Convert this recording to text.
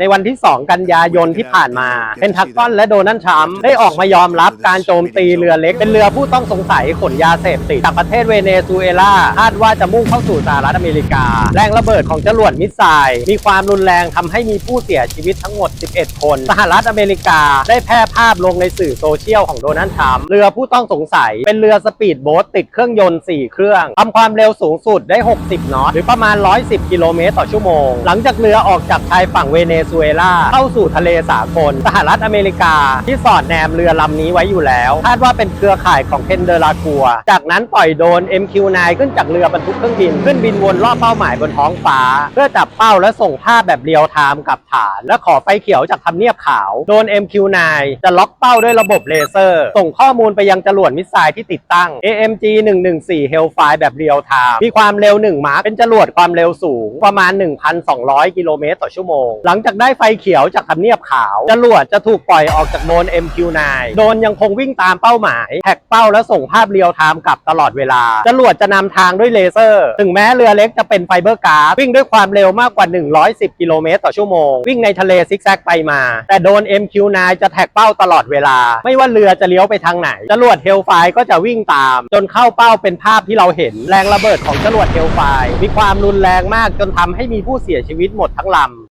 ในวันที่ 2 กันยายนที่ผ่านมาเพนทักกอนและโดนัลด์ทรัมป์ได้ออกมายอมรับการโจมตีเรือเล็ก เป็นเรือผู้ต้องสงสัยขนยาเสพติดจากประเทศเวเนซุเอลาคาดว่าจะมุ่งเข้าสู่สหรัฐอเมริกา แรงระเบิดของจรวดมิสไซล์มีความรุนแรงทำให้มีผู้เสียชีวิตทั้งหมด 11 คน สหรัฐอเมริกาได้แพร่ภาพลงในสื่อโซเชียลของโดนัลด์ทรัมป์เรือผู้ต้องสงสัย เป็นเรือสปีดโบ๊ทติดเครื่องยนต์ 4 เครื่องทำความเร็วสูงสุดได้ 60 นอตหรือประมาณ 110 กิโลเมตรต่อชั่วโมง หลังจากเรือออกจากชายฝั่งเวเนซุเอลาเข้าสู่ทะเลสากลสหรัฐอเมริกา ที่สอดแนมเรือลำนี้ไว้อยู่แล้ว คาดว่าเป็นเครือข่ายของเทนเดอร์ลากัว จากนั้นปล่อยโดน MQ9 ขึ้นจากเรือบรรทุกเครื่องบิน ขึ้นบินวนรอบเป้าหมายบนท้องฟ้า เพื่อจับเป้าและส่งภาพแบบเรียลไทม์กับฐาน และขอไฟเขียวจากทำเนียบขาว โดน MQ9 จะล็อกเป้าด้วยระบบเลเซอร์ ส่งข้อมูลไปยังจรวดมิสไซล์ที่ติดตั้ง AMG 114 Hellfire แบบเรียลไทม์มีความเร็ว1มาร์เป็นจรวดความเร็วสูงประมาณ 1,200 กิโลเมตรต่อชั่วโมง หลังจากได้ไฟเขียวจากทำเนียบขาว จรวดจะถูกปล่อยออกจากโดน MQ9 โดนยังคงวิ่งตามเป้าหมาย แท็กเป้าและส่งภาพเรียลไทม์กลับตลอดเวลา จรวดจะนำทางด้วยเลเซอร์ ถึงแม้เรือเล็กจะเป็นไฟเบอร์การ์วิ่งด้วยความเร็วมากกว่า 110 กิโลเมตรต่อชั่วโมง วิ่งในทะเลซิกแซกไปมา แต่โดน MQ9 จะแท็กเป้าตลอดเวลา ไม่ว่าเรือจะเลี้ยวไปทางไหน จรวดเฮลไฟก็จะวิ่งตาม จนเข้าเป้าเป็นภาพที่เราเห็น แรงระเบิดของจรวดเฮลไฟมีความรุนแรงมากจนทำให้มีผู้เสียชีวิตหมดทั้งลำ